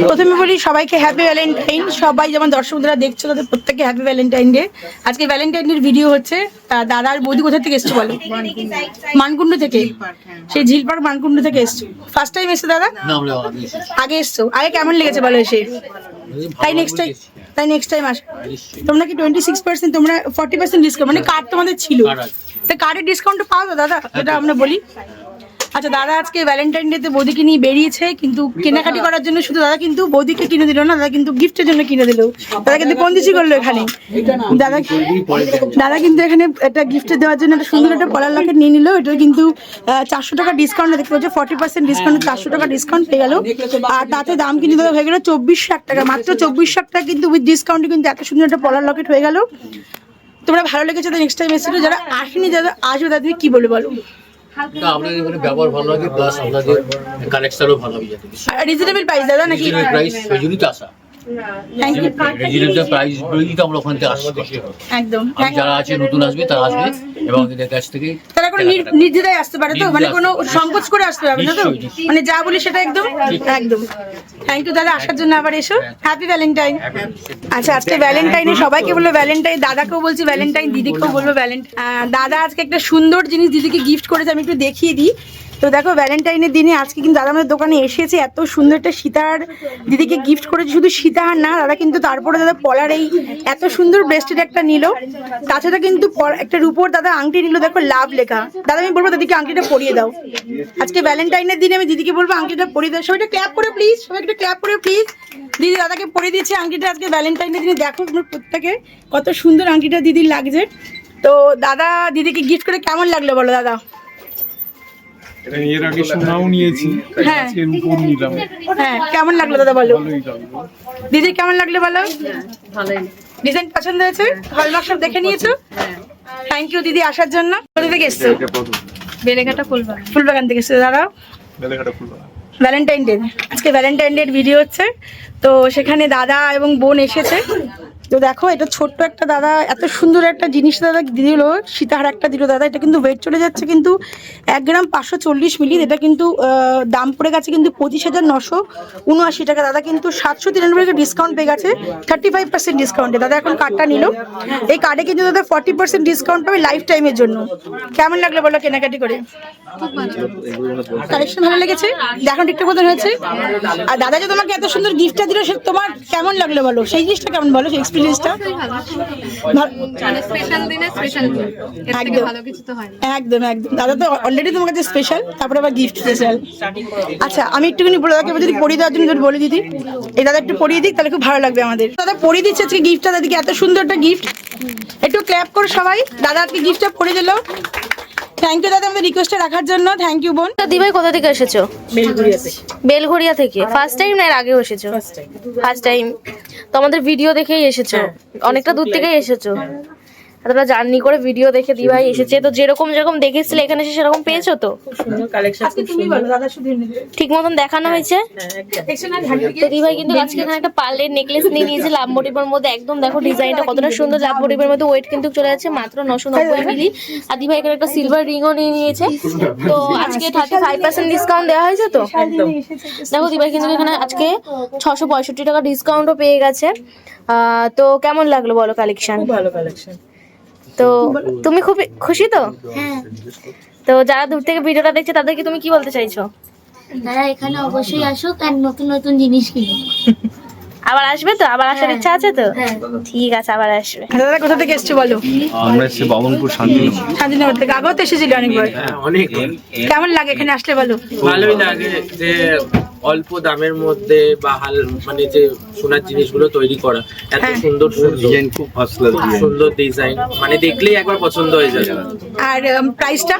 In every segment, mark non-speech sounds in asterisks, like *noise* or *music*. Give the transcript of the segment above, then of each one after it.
প্রথমে বলি সবাইকে হ্যাপি ভ্যালেন্টাইন সবাই যেমন দর্শকরা দেখছ তাদের প্রত্যেককে হ্যাপি ভ্যালেন্টাইন ডে আজকে ভ্যালেন্টাইন ডের ভিডিও হচ্ছে তা দাদা আর বৌদি কোথা থেকে এসছো বলো? মানকুণ্ড থেকে। সেই ঝিলপাড় মানকুণ্ড থেকে এসছো। ফার্স্ট টাইম এসছো দাদা? আগে এসছো। আগে কেমন লেগেছে বলো এসে? তাই নেক্সট টাইম তাই নেক্সট টাইম আস তোমরা কি টোয়েন্টি সিক্স পার্সেন্ট তোমরা ফর্টি পার্সেন্ট ডিসকাউন্ট মানে কার্ড তোমাদের ছিল। তা কার্ডের ডিসকাউন্ট পাও তো দাদা? এটা আমরা বলি। আচ্ছা দাদা আজকে ভ্যালেন্টাইন ডে তে বৌদিকে নিয়ে বেরিয়েছে কিন্তু কেনাকাটি করার জন্য শুধু দাদা কিন্তু বৌদিকে কিনে দিল না দাদা কিন্তু গিফটের জন্য কিনে দিল। দাদা কিন্তু কন্দিসি করল এখানে। দাদা দাদা কিন্তু এখানে একটা গিফট দেওয়ার জন্য একটা সুন্দর একটা কলার লকেট নিয়ে নিল এটা কিন্তু চারশো টাকা ডিসকাউন্ট দেখতে পাচ্ছি ফর্টি পার্সেন্ট ডিসকাউন্ট চারশো টাকা ডিসকাউন্ট পেয়ে গেল। আর তাতে দাম কিন্তু দাদা হয়ে গেল চব্বিশ লাখ টাকা মাত্র চব্বিশ লাখ টাকা কিন্তু উইথ ডিসকাউন্টে কিন্তু এত সুন্দর একটা কলার লকেট হয়ে গেল। তোমরা ভালো লেগেছে তো নেক্সট টাইম এসেছিল যারা আসেনি যারা আসবে তাদের কি বলে বলো? তা আপনাদের এখানে ব্যবহার ভালো লাগে প্লাস আপনাদের কালেকশনও ভালো হয়ে যাবে রিজনেবল প্রাইস দাদা নাকি? রিজনেবল প্রাইস সেই জন্যই তো আসা। প্রাইস তো আমরা ওখান থেকে আসছি। একদম। আর যারা আছে নতুন আসবে তারা আসবে এবং এদের কাছ থেকে তারা কোনো নির্দ্বিধায় আসতে পারে তো? মানে কোনো সংকোচ করে আসতে পারবে না তো। মানে যা বলি সেটা একদম? একদম। থ্যাংক ইউ দাদা। আসার জন্য আবার এসো। হ্যাপি ভ্যালেন্টাইন আচ্ছা আজকে ভ্যালেন্টাইনে সবাইকে বলব ভ্যালেন্টাইন দাদাকেও বলছি ভ্যালেন্টাইন দিদিকেও বলব ভ্যালেন্টাইন দাদা আজকে একটা সুন্দর জিনিস দিদিকে গিফট করেছে আমি একটু দেখিয়ে দিই। তো দেখো ভ্যালেন্টাইনের দিনে আজকে কিন্তু দাদা আমাদের দোকানে এসেছে এত সুন্দর একটা সীতার দিদিকে গিফট করেছে শুধু সীতাহার না, দাদা কিন্তু তারপরে দাদা পলার এই এত সুন্দর ব্রেস্টেড একটা নিল। তাছাড়া কিন্তু একটা রূপোর দাদা আংটি নিল, দেখো, লাভ লেখা। দাদা, আমি বলব দাদিকে আংটিটা পরিয়ে দাও। আজকে ভ্যালেন্টাইনের দিনে আমি দিদিকে বলব আংটিটা পরিয়ে দাও। সবাই একটা ক্ল্যাপ করে প্লিজ সবাই একটা ক্ল্যাপ করে প্লিজ দিদি দাদাকে পরিয়ে দিয়েছে আংটিটা আজকে ভ্যালেন্টাইনের দিনে। দেখো তোমার প্রত্যেকে কত সুন্দর আংটিটা দিদির লাগছে। তো দাদা, দিদিকে গিফট করে কেমন লাগল বলো দাদা? এর আগে সোনাও নিয়েছি। হ্যাঁ। আজকে নিলাম। হ্যাঁ কেমন লাগল দাদা বলো? ভালোই লাগল। দিদির কেমন লাগল বলো? ডিজাইন পছন্দ হয়েছে? হলমার্ক সব দেখে নিয়েছো? থ্যাংক ইউ দিদি আসার জন্য। কোথা থেকে এসছো? বেলেঘাটা ফুলবাগান। ফুলবাগান থেকে এসছো দাদা বেলাঘাটা ফুলবাগান। ভ্যালেন্টাইন ডে আজকে ভ্যালেন্টাইন ডের ভিডিও হচ্ছে। তো সেখানে দাদা এবং বোন এসেছে। তো দেখো, এটা ছোট্ট একটা দাদা, এত সুন্দর একটা জিনিস দাদা দিল, সীতাহার একটা দিল দাদা, এটা কিন্তু ওয়েট চলে যাচ্ছে কিন্তু এক গ্রাম পাঁচশো চল্লিশ মিলি, এটা কিন্তু দাম পড়ে গেছে কিন্তু পঁচিশ হাজার নশো উনআশি টাকা। দাদা কিন্তু সাতশো তিরানব্বই টাকা ডিসকাউন্ট পেয়ে গেছে থার্টি ফাইভ পার্সেন্ট ডিসকাউন্টে দাদা এখন কার্ডটা নিল। এই কার্ডে কিন্তু দাদা ফর্টি পার্সেন্ট ডিসকাউন্ট পাবে লাইফ টাইমের জন্য। কেমন লাগল বলো কেনাকাটি করে? কালেকশন ভালো লেগেছে? দেখো ঠিকঠাক মতন হয়েছে। আর দাদা যে তোমাকে এত সুন্দর গিফটটা দিল, সে তোমার কেমন লাগল বলো? সেই জিনিসটা কেমন বলো? সেই এক্সপিরিয়েন্সটা মানে স্পেশাল দিনে স্পেশাল এর থেকে একদম। ভালো কিছু তো হয় না। একদম একদম। দাদা তো অলরেডি তোমার কাছে স্পেশাল তারপরে আবার গিফট স্পেশাল আচ্ছা আমি একটুখানি বলে দাদাকে যদি পরিয়ে দেওয়ার জন্য বলে দিদি। এই দাদা একটু পরিয়ে দিক তাহলে খুব ভালো লাগবে আমাদের। দাদা পরিয়ে দিচ্ছে আজকে গিফটটা দাদিকে এত সুন্দর একটা গিফট একটু ক্ল্যাপ করো সবাই। দাদা আজকে গিফটটা পরিয়ে দিল। থ্যাংক ইউ দাদা আমাদের রিকোয়েস্টে রাখার জন্য। থ্যাংক ইউ বোন। তো দিভাই কোথা থেকে এসেছ? বেলঘড়িয়া থেকে। বেলঘড়িয়া থেকে ফার্স্ট টাইম না এর আগেও এসেছ? ফার্স্ট টাইম তো আমাদের ভিডিও দেখেই এসেছ। অনেকটা দূর থেকেই এসেছ। তোমরা জার্নি করে ভিডিও দেখে দিভাই এসেছে। তো যেরকম যেরকম দেখেছিলে এখানে এসে সেরকম পেয়েছ তো? আজকে তুমি বলো দাদা শুধু ঠিক মতন দেখানো হয়েছে? তো দিভাই কিন্তু আজকে এখানে একটা পার্লের নেকলেস নিয়ে নিয়েছে লাভ মধ্যে। একদম দেখো ডিজাইনটা কতটা সুন্দর লাভ মধ্যে। ওয়েট কিন্তু চলে যাচ্ছে মাত্র নশো নব্বই মিলি। আর দিভাই এখানে একটা সিলভার রিংও নিয়ে নিয়েছে। তো আজকে থার্টি ফাইভ পার্সেন্ট ডিসকাউন্ট দেওয়া হয়েছে তো? দেখো দিভাই কিন্তু এখানে আজকে ছশো পঁয়ষট্টি টাকা ডিসকাউন্টও পেয়ে গেছে। তো কেমন লাগল বলো কালেকশন ভালো কালেকশন তো তুমি খুব খুশি তো? তো যারা দূর থেকে ভিডিওটা দেখছে তাদেরকে তুমি কি বলতে চাইছো? তারা এখানে অবশ্যই আসুক আর নতুন নতুন জিনিস কিনুক। আবার আসবে তো? আবার আসার ইচ্ছা আছে তো? হ্যাঁ। ঠিক আছে আবার আসবে। দাদা কোথা থেকে এসছো বলো? আমরা এসেছি বাবনপুর শান্তিনগর। শান্তিনগর থেকে। আগেও তো এসেছিলি অনেকবার। অনেক। কেমন লাগে এখানে আসলে বলো? ভালোই লাগে যে অল্প দামের মধ্যে বা হাল মানে যে সোনার জিনিসগুলো তৈরি করা এত হ্যাঁ। সুন্দর সুন্দর। ডিজাইন খুব সুন্দর ডিজাইন মানে দেখলেই একবার পছন্দ হয়ে যাবে। আর প্রাইসটা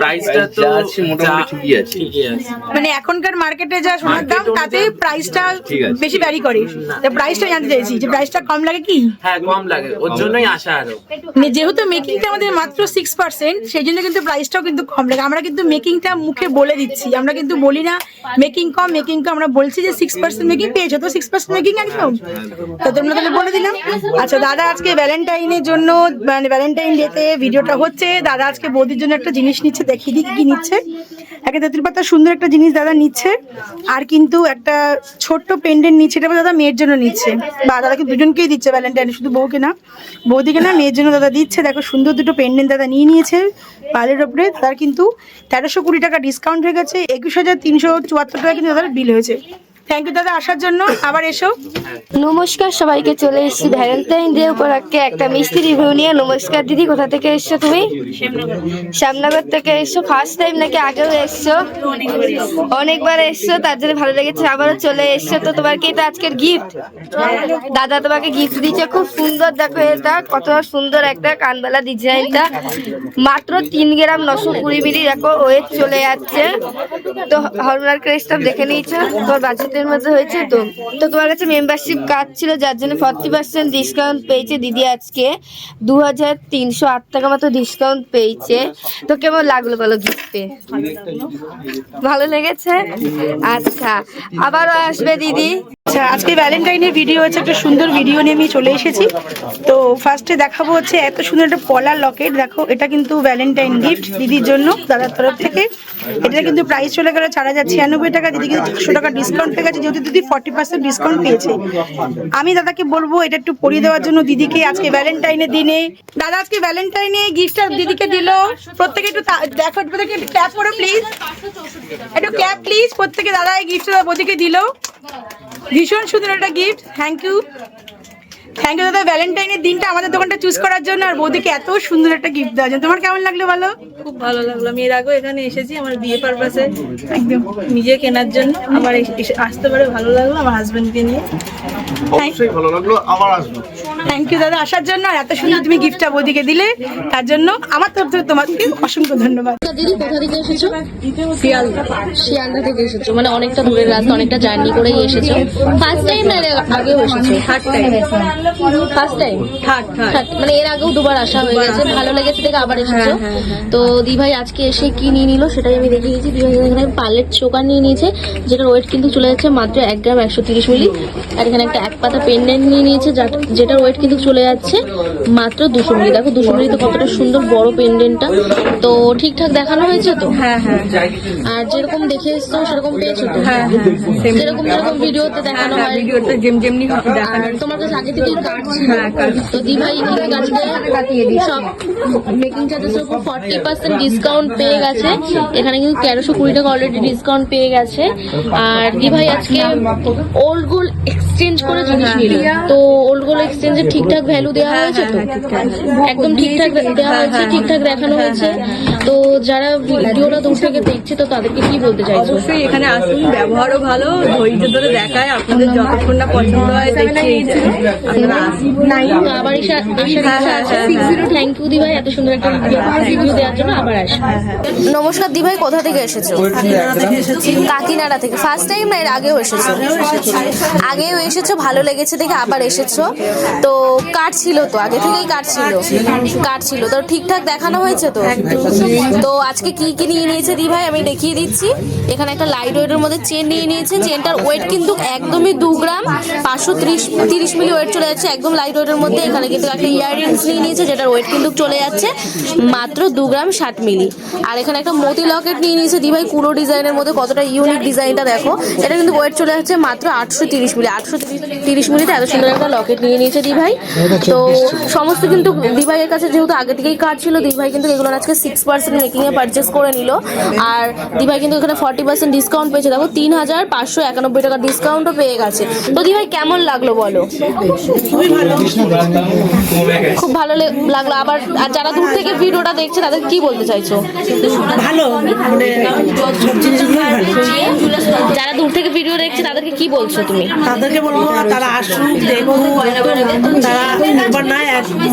প্রাইসটা তো আছে মোটামুটি ঠিকই আছে। ঠিকই আছে। মানে এখনকার মার্কেটে যা সোনার দাম তাতে প্রাইসটা বেশি ভ্যারি করে। তো প্রাইসটা জানতে চাইছি যে প্রাইসটা কম লাগে কি? হ্যাঁ কম লাগে। ওর জন্যই আসা আরও। মানে যেহেতু মেকিংটা আমাদের মাত্র সিক্স পার্সেন্ট সেই জন্য কিন্তু প্রাইসটাও কিন্তু কম লাগে। আমরা কিন্তু মেকিংটা মুখে বলে দিচ্ছি। আমরা কিন্তু বলি না মেকিং কম মেকিং কম আমরা বলছি যে সিক্স পার্সেন্ট মেকিং পেয়েছ, তো সিক্স পার্সেন্ট মেকিং একদম? তো তোমরা তাহলে বলে দিলাম। আচ্ছা দাদা আজকে ভ্যালেন্টাইনের জন্য মানে ভ্যালেন্টাইন ডেতে ভিডিওটা হচ্ছে। দাদা আজকে বৌদির জন্য একটা জিনিস নিচ্ছে, দেখিয়ে দিই কি নিচ্ছে। একটা তেঁতুল পাতা সুন্দর একটা জিনিস দাদা নিচ্ছে, আর কিন্তু একটা ছোট্ট পেন্ডেন্ট নিচ্ছে, এটা দাদা মেয়ের জন্য নিচ্ছে। বা দাদাকে দুজনকেই দিচ্ছে ভ্যালেন্টাইন শুধু বউকে না। বৌদিকে না, মেয়ের জন্য দাদা দিচ্ছে। দেখো, সুন্দর দুটো পেন্ডেন্ট দাদা নিয়ে নিয়েছে। পালের ওপরে, তার কিন্তু তেরোশো কুড়ি টাকা ডিসকাউন্ট হয়ে গেছে, একুশ হাজার তিনশো চুয়াত্তর টাকা কিন্তু তাদের বিল হয়েছে। থ্যাংক ইউ দাদা, আসার জন্য। আবার এসো। নমস্কার, সবাইকে চলে এসেছি ভ্যালেন্টাইন ডে উপলক্ষে একটা মিষ্টি রিভিউ নিয়ে। নমস্কার, দিদি, কোথা থেকে এসছো তুমি? শ্যামনগর থেকে এসছো। ফার্স্ট টাইম নাকি আগেও এসছো? অনেকবার এসছো, তার জন্য ভালো লেগেছে। আবারও চলে এসছো। তো তোমার কি এটা আজকের গিফট দাদা তোমাকে গিফট দিচ্ছে খুব সুন্দর, দেখো এটা। কত সুন্দর একটা কানবেলা ডিজাইনটা। মাত্র তিন গ্রাম নশো কুড়ি মিলি, দেখো, ওয়েট চলে যাচ্ছে। তো হরমোনাল ক্রেস্টটা দেখে নিয়েছো। তোমার বাজেটের মধ্যে হয়েছে তো। তো তোমার কাছে মেম্বারশিপ কার্ড ছিল, যার জন্য ফর্টি পার্সেন্ট ডিসকাউন্ট পেয়েছে দিদি আজকে। দু হাজার তিনশো আট টাকা মতো ডিসকাউন্ট পেয়েছে। তো কেমন লাগল বলো গিফটে ভালো লেগেছে? আচ্ছা আবারও আসবে দিদি। আচ্ছা আজকে ভ্যালেন্টাইনের ভিডিও হচ্ছে একটা সুন্দর ভিডিও নিয়ে আমি চলে এসেছি। তো ফার্স্টে দেখাবো হচ্ছে এত সুন্দর একটা পলার লকেট দেখো, এটা কিন্তু ভ্যালেন্টাইন গিফট দিদির জন্য, দাদার তরফ থেকে। এটা কিন্তু প্রাইস চলে গেল চার হাজার ছিয়ানব্বই টাকা। দিদি কিন্তু চারশো টাকা ডিসকাউন্ট পেয়ে কাছে যেহেতু দিদি ফর্টি পার্সেন্ট ডিসকাউন্ট পেয়েছে। আমি দাদাকে বলব, এটা একটু পরিয়ে দেওয়ার জন্য দিদিকে আজকে ভ্যালেন্টাইনের দিনে। দাদা আজকে ভ্যালেন্টাইনে গিফটটা দিদিকে দিল। প্রত্যেকে একটু দেখো প্রত্যেকে একটু ট্যাপ করো প্লিজ একটু ক্যাপ প্লিজ প্রত্যেকে দাদা এই গিফটটা বদিকে দিল। ভীষণ সুন্দর একটা gift thank you thank you দাদা। ভ্যালেন্টাইনের দিনটা আমাদের দোকানটা চুজ করার জন্য আর বৌদিকে এত সুন্দর একটা গিফট দেওয়ার জন্য। তোমার কেমন লাগল বলো? খুব ভালো লাগল। আমি এর আগেও এখানে এসেছি আমার বিয়ে পারপাসে একদম। নিজে কেনার জন্য। আবার আসতে পারে ভালো লাগল আমার হাজবেন্ডকে নিয়ে। অবশ্যই ভালো লাগল আবার আসব থ্যাংক ইউ দাদা। আসার জন্য আর এত সুন্দর তুমি গিফটটা বৌদিকে দিলে তার জন্য আমার তরফ থেকে তোমাকে অসংখ্য ধন্যবাদ। দিদি কোথা থেকে এসেছ? শিয়ালদা। শিয়ালদা থেকে এসেছ। মানে অনেকটা দূরের রাস্তা অনেকটা জার্নি করেই এসেছ। ফার্স্ট টাইম না আগেও এসেছ? Third time first time third third মানে এর আগেও দুবার আসা হয়ে গেছে ভালো লেগেছে থেকে আবার এসেছ। তো দিভাই আজকে এসে কি নিয়ে নিল সেটাই আমি দেখে নিয়েছি। দিভাই এখানে পালের চোকা নিয়ে নিয়েছে যেটার ওয়েট কিন্তু চলে যাচ্ছে মাত্র এক গ্রাম একশো তিরিশ মিলি। আর এখানে একটা এক পাতা পেন্ডেন্ট নিয়ে নিয়েছে যেটার ওয়েট কিন্তু চলে যাচ্ছে মাত্র দুশো মিলি। দেখো দুশো মিলি তো কতটা সুন্দর বড় পেন্ডেন্টটা তো ঠিকঠাক দেখানো হয়েছে তো? হ্যাঁ হ্যাঁ। আর যেরকম দেখে এসছো সেরকম পেয়েছ তো? হ্যাঁ হ্যাঁ যেরকম যেরকম ভিডিওতে দেখানো হ্যাঁ হয় ভিডিওতে যেমনি তোমার কাছে আগে থেকেই হ্যাঁ, তো দিভাই সব মেকিং উপর ফর্টি পার্সেন্ট ডিসকাউন্ট পেয়ে গেছে। এখানে কিন্তু তেরোশো কুড়ি টাকা অলরেডি ডিসকাউন্ট পেয়ে গেছে। আর দিভাই আজকে ওল্ড গোল্ড এক্সচেঞ্জ করে জিনিস নিল। তো ওল্ড গোল্ড এক্সচেঞ্জের ঠিকঠাক ভ্যালু দেওয়া হয়েছে তো? একদম ঠিকঠাক দেওয়া হয়েছে ঠিকঠাক দেখানো হয়েছে। তো যারা ভিডিওটা দূর থেকে দেখছে তো তাদেরকে কি বলতে চাইছো? অবশ্যই এখানে আসুন ব্যবহারও ভালো ধৈর্য ধরে দেখায়। আপনাদের যতক্ষণ না পছন্দ হয় দেখিয়ে আবার এসে থ্যাংক ইউ দিভাই এত সুন্দর একটা রিভিউ দেওয়ার জন্য আবার আসব। নমস্কার দিভাই কোথা থেকে এসেছ? কাকিনাড়া থেকে। ফার্স্ট টাইম না এর আগেও এসেছ? আগেও এসেছ। ভালো লেগেছে দেখে আবার এসেছ। তো কার্ড ছিল তো? আগে থেকেই কার্ড ছিল? কার্ড ছিল? তো ঠিকঠাক দেখানো হয়েছে তো? তো আজকে কি কি নিয়ে নিয়েছে দি ভাই আমি দেখিয়ে দিচ্ছি। এখানে একটা লাইট ওয়েটের মধ্যে চেন নিয়ে নিয়েছে। চেনটার ওয়েট কিন্তু একদমই দু গ্রাম। পাঁচশো ত্রিশ তিরিশ মিলি ওয়েট চলে যাচ্ছে একদম লাইট ওয়েটের মধ্যে। এখানে কিন্তু একটা ইয়াররিংস নিয়ে নিয়েছে, যেটার ওয়েট কিন্তু চলে যাচ্ছে মাত্র দু গ্রাম ষাট মিলি। আর এখানে একটা মতি লকেট নিয়ে নিয়েছে। দি ভাই কুলো ডিজাইনের মধ্যে কতটা ইউনিক ডিজাইনটা দেখো। এটা কিন্তু ওয়েট চলে যাচ্ছে মাত্র আটশো তিরিশ মিলি। আটশো তিরিশ মিলিতে এত সুন্দর একটা লকেট নিয়ে নিয়েছে দিভাই তো সমস্ত কিন্তু দি ভাইয়ের কাছে যেহেতু আগে থেকেই কার্ড ছিল দিভাই কিন্তু এগুলো আজকে সিক্স পার্সেন্ট মেকিংয়ে পারচেস করে নিল। আর দিভাই কিন্তু এখানে ফর্টি পার্সেন্ট ডিসকাউন্ট পেয়েছে। দেখো, তিন হাজার পাঁচশো একানব্বই টাকা ডিসকাউন্টও পেয়ে গেছে। তো দিভাই কেমন লাগল বলো? খুব ভালো লাগল। আবার আর যারা দূর থেকে ভিডিওটা দেখছে তাদের কি বলতে চাইছো? ভালো মানে সব জিনিসগুলো ভালো। যারা দূর থেকে ভিডিও দেখছে তাদেরকে কি বলছো তুমি? তাদেরকে বলব তারা আসুক দেখুক তারা একবার না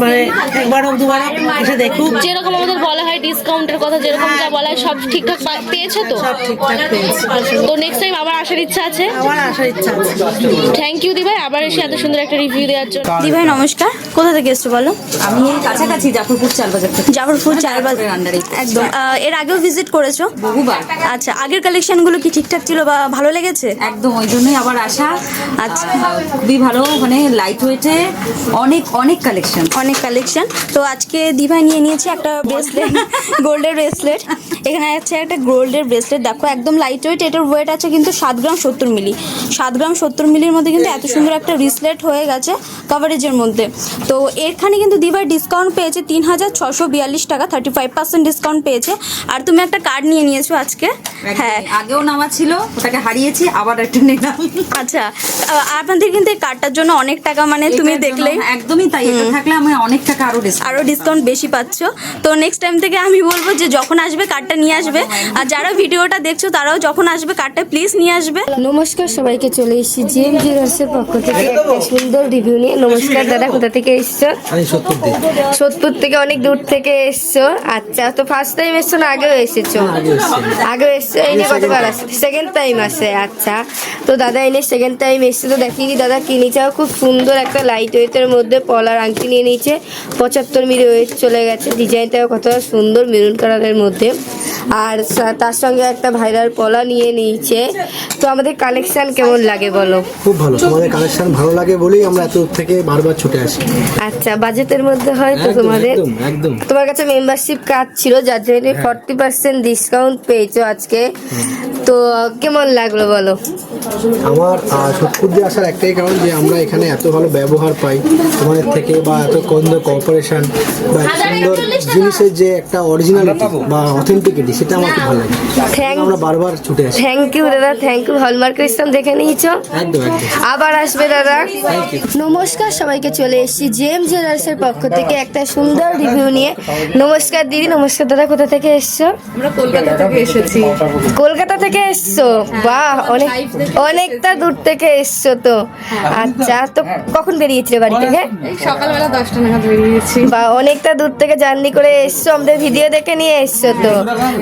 মানে একবার হোক দুবার এসে দেখুক। যেরকম আমাদের বলা হয় ডিসকাউন্টের কথা যেরকম যা বলা হয় সব ঠিকঠাক পেয়েছ তো? সব ঠিকঠাক পেয়েছি। তো নেক্সট টাইম আবার আসার ইচ্ছা আছে? আমার আসার ইচ্ছা আছে। থ্যাংক ইউ দিভাই। আবার এসে এত সুন্দর একটা রিভিউ দেওয়ার জন্য। দি ভাই নমস্কার। কোথা থেকে এসছো বলো? আমি কাছাকাছি জাফরপুর চারবাজার থেকে। জাফরপুর চারবাজার আন্ডারে একদম। এর আগেও ভিজিট করেছ? বহুবার। আচ্ছা আগের কালেকশনগুলো কি ঠিকঠাক ছিল বা ভালো লেগেছে? একদম ওই জন্যই আবার আসা। আচ্ছা। খুবই ভালো মানে লাইট ওয়েটে অনেক অনেক কালেকশন অনেক কালেকশন তো আজকে দিভাই নিয়ে নিয়েছে একটা ব্রেসলেট গোল্ডের ব্রেসলেট এখানে আছে একটা গোল্ডের ব্রেসলেট দেখো একদম লাইট ওয়েট এটার ওয়েট আছে কিন্তু সাত গ্রাম সত্তর মিলি। সাত গ্রাম সত্তর মিলির মধ্যে কিন্তু এত সুন্দর একটা রিসলেট হয়ে গেছে। কভারেজের মধ্যে। তো এখানে কিন্তু দিভাই ডিসকাউন্ট পেয়েছে তিন হাজার ছশো বিয়াল্লিশ টাকা থার্টি ফাইভ পার্সেন্ট ডিসকাউন্ট পেয়েছে। আর তুমি একটা কার্ড নিয়ে নিয়েছো আজকে। হ্যাঁ। আগেও নামা ছিল ওটাকে হারিয়েছি আবার একটা নিলাম। আচ্ছা আপনাদের কিন্তু এই কার্ডটার জন্য অনেক টাকা মানে তুমি দেখলেই। একদমই তাই এটা থাকলে আমি অনেক টাকা আরও ডিসকাউন্ট আরও ডিসকাউন্ট বেশি পাচ্ছ। তো নেক্সট টাইম থেকে আমি বলব যে যখন আসবে কার্ডটা নিয়ে আসবে। আর যারা ভিডিওটা দেখছ তারাও যখন আসবে কার্ডটা প্লিজ নিয়ে আসবে। নমস্কার সবাইকে চলে এসেছি জিএম জুয়েলার্সের পক্ষ থেকে। একটা সুন্দর রিভিউ নিয়ে নমস্কার দাদা কোথা থেকে এসছো? সোদপুর থেকে অনেক দূর থেকে এসছো। আচ্ছা তো ফার্স্ট টাইম এসছো না আগেও এসেছ? আগেও এসছো এই নিয়ে কতবার আসছে সেকেন্ড টাইম আসে আচ্ছা। তো দাদা এনে সেকেন্ড টাইম এসছে তো দিই দাদা কিনে চাও খুব সুন্দর একটা লাইট ওয়েটের মধ্যে পলার আংটি নিয়ে নিয়েছে। পঁচাত্তর মিলি ওয়েট চলে গেছে। ডিজাইনটাও কতটা সুন্দর মেরুন কালারের মধ্যে। আর তার সঙ্গে একটা ভাইরাল পলা নিয়ে নিয়েছে। তো আমাদের কালেকশন কেমন লাগে বলো? খুব ভালো। তোমাদের কালেকশন ভালো লাগে বলেই আমরা এত দূর থেকে বারবার ছুটে আসি। আচ্ছা বাজেটের মধ্যে হয় তো তোমাদের? একদম একদম। তোমার কাছে মেম্বারশিপ কার্ড ছিল যার জন্য। ফর্টি পার্সেন্ট ডিসকাউন্ট পেয়েছ আজকে। তো কেমন লাগল বলো? আমার দিয়ে আসার একটাই কারণ যে আমরা এখানে এত ভালো ব্যবহার পাই তোমাদের থেকে বা এত কন্দ কর্পোরেশন বা সুন্দর জিনিসের যে একটা অরিজিনালিটি বা অথেন্টিকিটি সেটা আমার খুব ভালো লাগে। থ্যাংক আমরা বারবার ছুটে আসি। থ্যাংক ইউ দাদা থ্যাংক ইউ হলমার্ক ইসলাম দেখে নিয়েছো? একদম একদম। আবার আসবে দাদা। নমস্কার সবাইকে চলে এসেছি জেম জুয়েলার্সের পক্ষ থেকে একটা সুন্দর রিভিউ নিয়ে। নমস্কার দিদি নমস্কার দাদা কোথা থেকে এসছো? আমরা কলকাতা থেকে এসেছি। কলকাতা থেকে এসছো? বাহ অনেক অনেকটা দূর থেকে এসছো তো। আচ্ছা তো কখন বেরিয়েছিলে বাড়ি থেকে এই সকালবেলা দশটা নাগাদ বেরিয়েছি। বা অনেকটা দূর থেকে জার্নি করে এসছো আমাদের ভিডিও দেখে নিয়ে এসছো তো।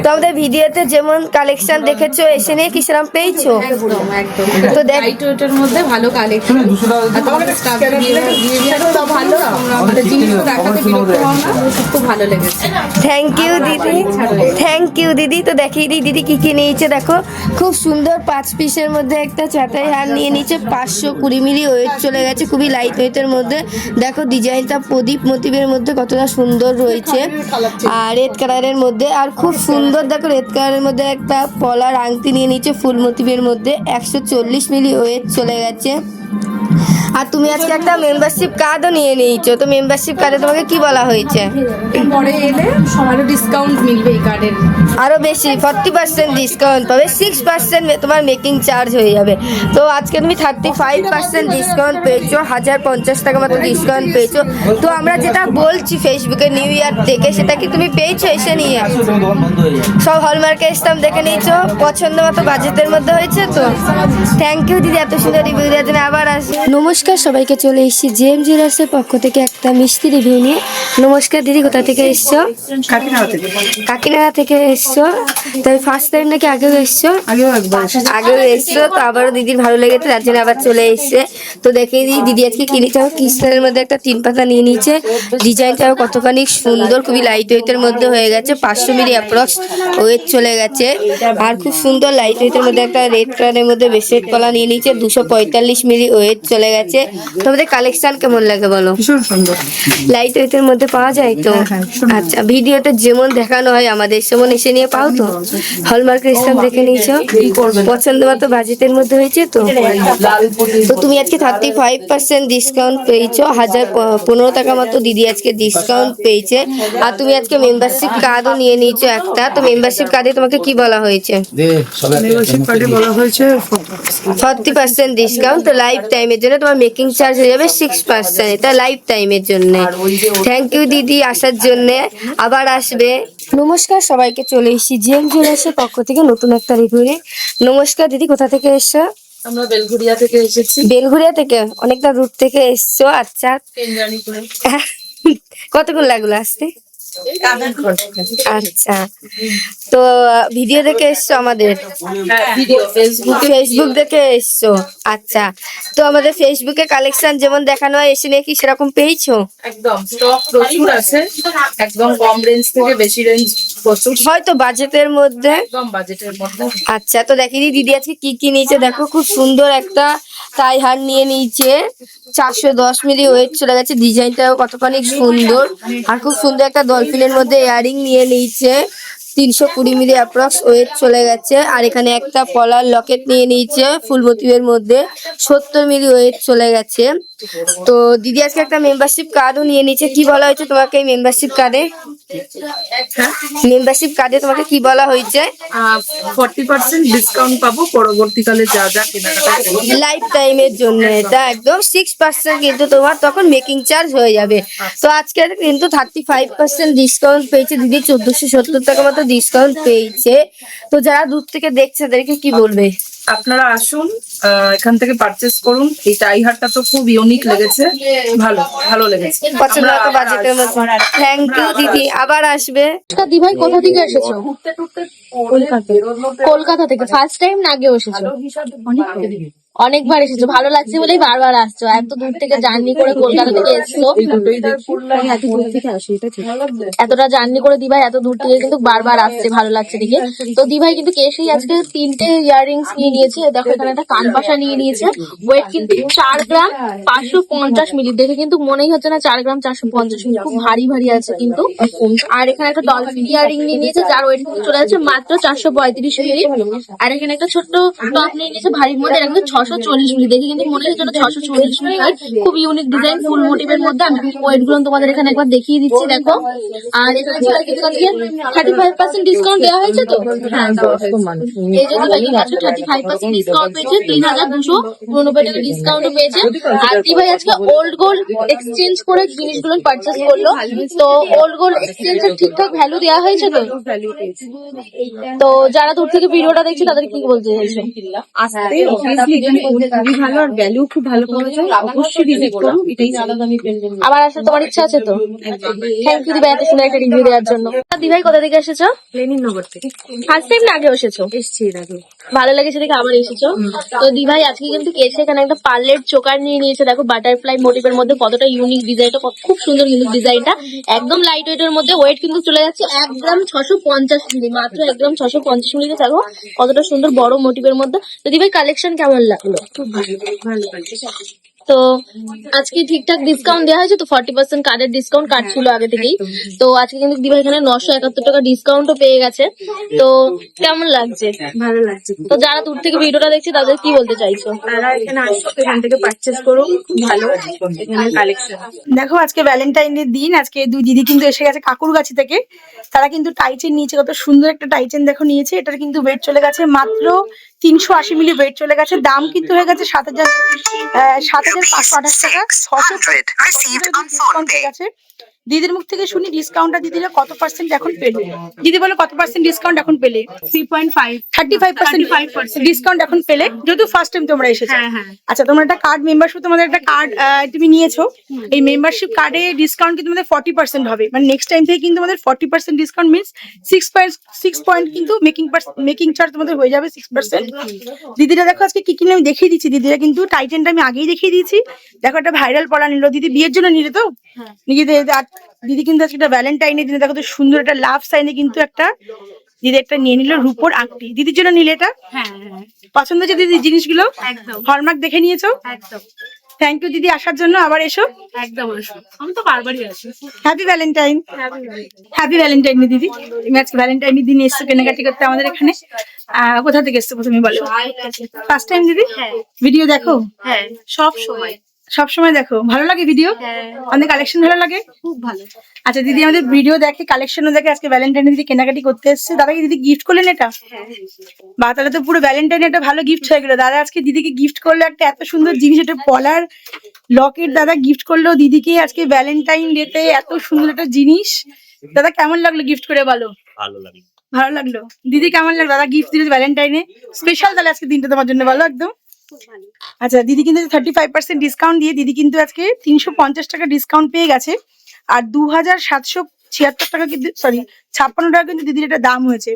তো আমাদের ভিডিওতে যেমন কালেকশন দেখেছ এসে নিয়ে কি সেরকম পেয়েছ? তো দেখ মধ্যে ভালো কালেকশন। আর তোমাদের স্টাফের বিহেভিয়ারও ভালো। আমাদের জিনিসগুলো দেখাতে বিরক্ত হও না খুব ভালো লেগেছে। থ্যাংক ইউ দিদি। থ্যাংক ইউ দিদি। তো দেখিয়ে দিই দিদি কি কি নিয়েছে দেখো। খুব সুন্দর পাঁচ পিসের মধ্যে একটা চাটাই হার নিয়ে নিচ্ছে, পাঁচশো কুড়ি মিলি ওয়েট চলে গেছে, খুবই লাইট ওয়েটের মধ্যে। দেখো ডিজাইনটা প্রদীপ মতিবের মধ্যে কতটা সুন্দর রয়েছে, আর রেড কালারের মধ্যে, আর খুব সুন্দর দেখো রেড কালারের মধ্যে একটা পলার আংটি নিয়ে নিচ্ছে ফুল মতিবের মধ্যে, একশো চল্লিশ মিলি ওয়েট চলে গেছে। আর তুমি আজকে একটা মেম্বারশিপ কার্ডও নিয়ে নিয়েছো। তো মেম্বারশিপ কার্ডে তোমাকে কি বলা হয়েছে? পরে এলে আরও ডিসকাউন্ট মিলবে এই কার্ডের আরও বেশি ফর্টি পার্সেন্ট ডিসকাউন্ট পাবে সিক্স পার্সেন্ট তোমার মেকিং চার্জ হয়ে যাবে। তো আজকে তুমি থার্টি ফাইভ পার্সেন্ট ডিসকাউন্ট পেয়েছ হাজার পঞ্চাশ টাকা মতো ডিসকাউন্ট পেয়েছ। তো আমরা যেটা বলছি ফেসবুকে নিউ ইয়ার থেকে সেটা কি তুমি পেয়েছ এসে নিয়ে? সব হলমার্কে ইসলাম দেখে নিয়েছো পছন্দ মতো বাজেটের মধ্যে হয়েছে তো? থ্যাংক ইউ দিদি এত সুন্দর রিভিউ দেওয়ার জন্য আবার আসি। নমস্কার। সবাইকে চলে এসেছি জেম জুয়েলার্সের পক্ষ থেকে একটা মিষ্টি রিভিউ নিয়ে। নমস্কার দিদি কোথা থেকে এসছো? কাকিনাড়া থেকে। এসছো? তাই ফার্স্ট টাইম নাকি আগেও এসছো? আগেও একবার আগেও এসছো তো আবারও দিদির ভালো লেগেছে তার জন্য আবার চলে এসছে। তো দেখে দিই দিদি আজকে কিনেছাও কৃষ্ণের মধ্যে একটা তিন পাতা নিয়ে নিয়েছে। ডিজাইনটাও কতখানি সুন্দর খুবই লাইট ওয়েটের মধ্যে হয়ে গেছে পাঁচশো মিলি অ্যাপ্রক্স ওয়েট চলে গেছে। আর খুব সুন্দর লাইট ওয়েটের মধ্যে একটা রেড কালারের মধ্যে বেসেট কলা নিয়ে নিয়েছে দুশো পঁয়তাল্লিশ মিলি ওয়েট চলে গেছে। তোমাদের কালেকশন কেমন লাগে বলো? ভীষণ সুন্দর। লাইট ওয়েটের মধ্যে পাওয়া যায় তো। আচ্ছা ভিডিওতে যেমন দেখানো হয় আমাদের সেমন এসে নিয়ে পাও তো। হলমার্ক ইসলাম দেখে নিয়েছো। পছন্দ মতো বাজেটের মধ্যে হয়েছে তো। তো তুমি আজকে থার্টি ফাইভ পার্সেন্ট ডিসকাউন্ট পেয়েছ হাজার পনেরো টাকা মতো দিদি আজকে ডিসকাউন্ট পেয়েছে। আর তুমি আজকে মেম্বারশিপ কার্ডও নিয়ে নিয়েছো একটা। তো মেম্বারশিপ কার্ডে তোমাকে কি বলা হয়েছে? বলা হয়েছে ফর্টি পার্সেন্ট ডিসকাউন্ট তো লাইফ টাইমের জন্য তোমার মেকিং চার্জ হয়ে যাবে সিক্স পার্সেন্ট এটা লাইফ টাইমের জন্য। থ্যাংক ইউ দিদি আসার জন্য আবার আসবে। নমস্কার সবাইকে চলে এসেছি জিএম জুয়েলার্সের পক্ষ থেকে নতুন একটা রিভিউ নমস্কার দিদি কোথা থেকে এসছো? আমরা বেলঘুরিয়া থেকে এসেছি। বেলঘুরিয়া থেকে? অনেকটা দূর থেকে এসছো আচ্ছা। কতক্ষণ লাগল আসতে? আচ্ছা। তো ভিডিও দেখে এসছো আমাদের? ফেসবুক দেখে এসছো? আচ্ছা। তো আমাদের ফেসবুকে কালেকশন যেমন দেখানো হয় এসে নিয়ে কি সেরকম পেয়েছ? একদম স্টক প্রচুর আছে। একদম কম রেঞ্জ থেকে বেশি রেঞ্জ প্রচুর। হয়তো বাজেটের মধ্যে। একদম বাজেটের মধ্যে। আচ্ছা তো দেখি দিদি আজকে কি কি নিয়েছে? দেখো খুব সুন্দর একটা তাই হার নিয়ে নিয়েছে। চারশো দশ মিলি ওয়েট চলে গেছে। ডিজাইনটাও কতখানি সুন্দর। আর খুব সুন্দর একটা ডলফিনের মধ্যে ইয়ারিং নিয়ে নিয়েছে। তিনশো কুড়ি মিলি অ্যাপ্রক্স ওয়েট চলে গেছে। আর এখানে একটা পলার লকেট নিয়ে নিয়েছে ফুল মোটিভের মধ্যে। সত্তর মিলি ওয়েট চলে গেছে। তো দিদি আজকে একটা মেম্বারশিপ কার্ডও নিয়ে নিয়েছে। কি বলা হয়েছে তোমাকে এই মেম্বারশিপ কার্ডে মেম্বারশিপ কার্ডে তোমাকে কি বলা হয়েছে? ফর্টি পার্সেন্ট ডিসকাউন্ট পাবো পরবর্তীকালে যা যা কেনাকাটা। লাইফ টাইমের জন্য এটা একদম সিক্স পার্সেন্ট কিন্তু তোমার তখন মেকিং চার্জ হয়ে যাবে। তো আজকে কিন্তু থার্টি ফাইভ পার্সেন্ট ডিসকাউন্ট পেয়েছে দিদি চোদ্দশো সত্তর টাকা মতো ডিসকাউন্ট পেয়েছে। তো যারা দূর থেকে দেখছে তাদেরকে কি বলবে? আপনারা আসুন আহ, এখান থেকে পারচেস করুন। এই টাই হারটা তো খুব ইউনিক লেগেছে। ভালো ভালো লেগেছে। পছন্দ হতো বাজেটের মধ্যে। থ্যাংক ইউ দিদি। আবার আসবে। দি ভাই কোথা থেকে এসেছ? কলকাতা কলকাতা থেকে। ফার্স্ট টাইম না আগেও এসেছ? অনেকবার এসেছ। ভালো লাগছে বলেই বারবার আসছো। এত দূর থেকে জার্নি করে কলকাতা থেকে এসছো। এতটা জার্নি করে দিভাই এত দূর থেকে কিন্তু বারবার আসছে ভালো লাগছে দেখে। তো দিভাই কিন্তু এসেই আজকে তিনটে ইয়াররিংস নিয়ে নিয়েছে। দেখো এখানে একটা কানপাশা নিয়ে নিয়েছে। ওয়েট কিন্তু চার গ্রাম পাঁচশো পঞ্চাশ মিলি। দেখে কিন্তু মনেই হচ্ছে না চার গ্রাম চারশো পঞ্চাশ মিলি। খুব ভারী ভারী আছে কিন্তু। আর এখানে একটা ডলফিন ইয়ারিং নিয়ে নিয়েছে যার ওয়েট কিন্তু চলে যাচ্ছে মাত্র চারশো পঁয়ত্রিশ মিলি। আর এখানে একটা ছোট্ট টপ নিয়ে নিয়েছে ভারীর মধ্যে কিন্তু ছশো চল্লিশ মিলি। দেখে কিন্তু মনে হচ্ছে ছশো চল্লিশ মিলি খুব ইউনিক ডিজাইন ফুল মোটিভের মধ্যে আমি ওয়েটগুলো তোমাদের এখানে একবার দেখিয়ে দিচ্ছি দেখো। আর এখানে থার্টি ফাইভ পার্সেন্ট ডিসকাউন্ট দেওয়া হয়েছে তো? হ্যাঁ এই জন্য ভাই আজকে থার্টি ফাইভ পার্সেন্ট ডিসকাউন্ট পেয়েছে তিন হাজার দুশো উননব্বই টাকা ডিসকাউন্ট পেয়েছে। আর দি ভাই আজকে ওল্ড গোল্ড এক্সচেঞ্জ করে জিনিসগুলো পারচেস করল। তো ওল্ড গোল্ড এক্সচেঞ্জের ঠিকঠাক ভ্যালু দেওয়া হয়েছে তো? তো যারা দূর থেকে ভিডিওটা দেখছে তাদের কি বলতে চাইছো? আসতে ভালো আর ভ্যালু খুব ভালো করেছে অবশ্যই ভিজিট করুন এটাই আবার আসার তোমার ইচ্ছা আছে তো? থ্যাংক ইউ দিবা এত সুন্দর একটা রিভিউ দেওয়ার জন্য। দিভাই কোথা থেকে এসেছ? লেনিননগর থেকে। ফার্স্ট টাইম না আগে এসেছ? এসছি আগে। ভালো লেগেছে দেখে আবার এসেছ। তো দিভাই আজকে কিন্তু এসে এখানে একটা পার্লের চোকার নিয়ে নিয়েছে। দেখো বাটারফ্লাই মোটিভের মধ্যে কতটা ইউনিক ডিজাইনটা খুব সুন্দর কিন্তু ডিজাইনটা একদম লাইট ওয়েটের মধ্যে ওয়েট কিন্তু চলে যাচ্ছে একদম ছশো পঞ্চাশ মিলি মাত্র একদম ছশো পঞ্চাশ মিলিতে। দেখো কতটা সুন্দর বড় মোটিভের মধ্যে। তো দিভাই কালেকশন কেমন লাগল? খুব ভালো ভালো তো আজকে ঠিকঠাক ডিসকাউন্ট দেওয়া হয়েছে তো ফর্টি পার্সেন্ট কার্ডের ডিসকাউন্ট কার্ড ছিল আগে থেকেই। তো আজকে কিন্তু দিবা এখানে নশো একাত্তর টাকা ডিসকাউন্টও পেয়ে গেছে। তো কেমন লাগছে? ভালো লাগছে। তো যারা দূর থেকে ভিডিওটা দেখছে তাদের কি বলতে চাইছো? তারা এখানে আসুক এখান থেকে পারচেস করুন ভালো। এখানে কালেকশন দেখো আজকে ভ্যালেন্টাইন এর দিন আজকে দুই দিদি কিন্তু এসে গেছে কাকুর গাছি থেকে। তারা কিন্তু টাইচেন নিয়েছে কত সুন্দর একটা টাইচেন দেখো নিয়েছে। এটার কিন্তু ওয়েট চলে গেছে মাত্র তিনশো আশি মিলি ওয়েট চলে গেছে। দাম কিন্তু হয়ে গেছে সাত হাজার আহ, সাত হাজার পাঁচশো আঠাশ টাকা। ছশো ডিসকাউন্ট হয়ে গেছে। দিদির মুখ থেকে শুনি ডিসকাউন্টটা দিদিরা কত পার্সেন্ট এখন পেলে? দিদি বলো কত পার্সেন্ট ডিসকাউন্ট এখন পেলে? Three point five thirty five percent five percent discount এখন পেলে যেহেতু ফার্স্ট টাইম তোমরা এসেছ। হ্যাঁ হ্যাঁ। আচ্ছা তোমার একটা কার্ড মেম্বারশিপ তোমাদের একটা কার্ড তুমি নিয়েছো। এই মেম্বারশিপ কার্ডে ডিসকাউন্ট কিন্তু তোমাদের ফর্টি পার্সেন্ট হবে? মানে নেক্সট টাইম থেকে কিন্তু তোমাদের forty percent discount means six point six point কিন্তু মেকিং মেকিং চার্জ তোমাদের হয়ে যাবে সিক্স পার্সেন্ট দিদিরা দেখো আজকে কি কিনে আমি দেখিয়ে দিচ্ছি। দিদিরা কিন্তু টাইটেনটা আমি আগেই দেখিয়ে দিয়েছি। দেখো একটা ভাইরাল পড়া নিল। দিদি বিয়ের জন্য নিলে তো? নিজেদের দিদি কিন্তু আজকে একটা ভ্যালেন্টাইনের দিনে দেখো তো সুন্দর একটা লাভ সাইনে কিন্তু একটা দিদি একটা নিয়ে নিল রূপোর আংটি। দিদির জন্য নিলে এটা? হ্যাঁ হ্যাঁ। পছন্দ হচ্ছে দিদি জিনিসগুলো? হলমার্ক দেখে নিয়েছো? একদম। থ্যাংক ইউ দিদি আসার জন্য আবার এসো। একদম আমি তো বারবারই আসি। হ্যাপি ভ্যালেন্টাইন হ্যাপি ভ্যালেন্টাইন দিদি। তুমি আজকে ভ্যালেন্টাইন দিন এসছো কেনাকাটি করতে আমাদের এখানে। কোথা থেকে এসছো প্রথমে বলো? ফার্স্ট টাইম দিদি? ভিডিও দেখো? হ্যাঁ সব সময়। সব সময় দেখো ভালো লাগে ভিডিও আমাদের কালেকশন ভালো লাগে? খুব ভালো। আচ্ছা দিদি আমাদের ভিডিও দেখে কালেকশনও দেখে আজকে ভ্যালেন্টাইন দিদি কেনাকাটি করতে এসছে। দাদাকে দিদি গিফট করলেন এটা? বা তাহলে তো পুরো ভ্যালেন্টাইন একটা ভালো গিফট হয়ে গেল। দাদা আজকে দিদিকে গিফট করল একটা এত সুন্দর জিনিস এটা পলার লকেট। দাদা গিফট করল দিদিকে আজকে ভ্যালেন্টাইন ডেতে এত সুন্দর একটা জিনিস। দাদা কেমন লাগল গিফট করে বলো? ভালো লাগে ভালো লাগল। দিদি কেমন লাগল? দাদা গিফট দিল ভ্যালেন্টাইনে স্পেশাল তাহলে আজকে দিনটা তোমার জন্য ভালো একদম। আচ্ছা দিদি কিন্তু থার্টি ফাইভ পার্সেন্ট ডিসকাউন্ট দিয়ে দিদি কিন্তু আজকে তিনশো পঞ্চাশ টাকা ডিসকাউন্ট পেয়ে গেছে। আর দু হাজার সাতশো ছিয়াত্তর টাকা কিন্তু সরি ছাপ্পান্ন টাকা কিন্তু দিদির এটা দাম হয়েছে।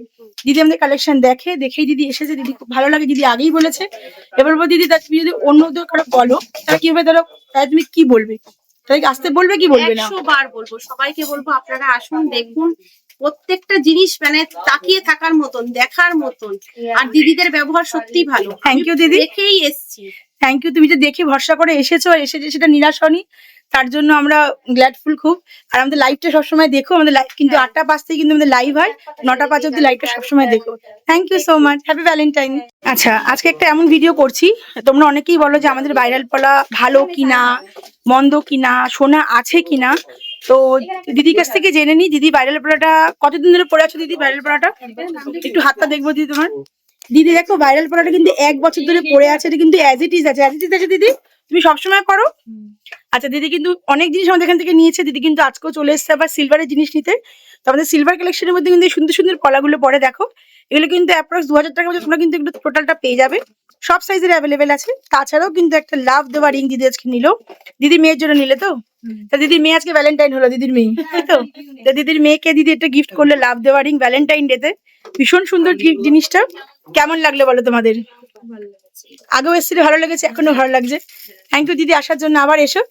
দিদি আমাদের কালেকশন দেখে দেখেই দিদি এসেছে। দিদি খুব ভালো লাগে দিদি আগেই বলেছে। এবার বল দিদি তা তুমি যদি অন্য কেউ কারও বলো তাহলে কীভাবে ধরো তাহলে তুমি কি বলবে? তাহলে আসতে বলবে কি বলবে না? বার বলব। সবাইকে বলব আপনারা আসুন দেখুন। প্রত্যেকটা জিনিস মানে তাকিয়ে থাকার মতন দেখার মতন। আর দিদিদের ব্যবহার সত্যি ভালো। থ্যাংক ইউ দিদি। দেখেই এসছি। থ্যাংক ইউ তুমি যে দেখে ভরসা করে এসেছ এসে যে সেটা নিরাশ হনি তার জন্য আমরা গ্ল্যাডফুল খুব। আর আমাদের লাইভটা সবসময় দেখো আমাদের লাইভ কিন্তু আটটা পাঁচ থেকে কিন্তু আমাদের লাইভ হয়। নটা পাঁচ অব্দি লাইভটা সবসময় দেখো। Thank you so much happy Valentine আচ্ছা আজকে একটা এমন ভিডিও করছি। তোমরা অনেকেই বলো যে আমাদের ভাইরাল পলা ভালো কিনা মন্দ কিনা সোনা আছে কিনা। তো দিদির কাছ থেকে জেনে নি দিদি ভাইরাল পড়াটা কতদিন ধরে পড়ে আছো দিদি ভাইরাল পড়াটা? একটু হাতটা দেখব দিদি তোমার। দিদি দেখো ভাইরাল পড়াটা কিন্তু এক বছর ধরে পড়ে আছে এটা কিন্তু অ্যাজ ইট ইজ আছে। অ্যাজ ইট ইজ আছে দিদি? তুমি সবসময় করো। আচ্ছা দিদি কিন্তু অনেক জিনিস আমাদের এখান থেকে নিয়েছে। দিদি কিন্তু আজকেও চলে এসেছে আবার সিলভারের জিনিস নিতে। তো আমাদের সিলভার কালেকশনের মধ্যে কিন্তু সুন্দর সুন্দর কলাগুলো পরে দেখো। এগুলো কিন্তু অ্যাপ্রক্স দু হাজার মধ্যে তোমরা কিন্তু এগুলো টোটালটা পেয়ে যাবে। সব সাইজের অ্যাভেলেবেল আছে। তাছাড়াও কিন্তু একটা লাভ দেওয়া রিং দিদি আজকে নিল। দিদি মেয়ের জন্য নিলে তো? তা দিদির মেয়ে আজকে ভ্যালেন্টাইন হলো দিদির মেয়ে তো? *laughs* দিদির মেয়েকে দিদি একটা গিফট করলে লাভ দেওয়া রিং ভ্যালেন্টাইন ডেতে ভীষণ সুন্দর জিনিসটা। কেমন লাগল বলো তোমাদের? আগেও এসেছিলে ভালো লেগেছে এখনও ভালো লাগছে। থ্যাংক ইউ দিদি আসার জন্য আবার এসো।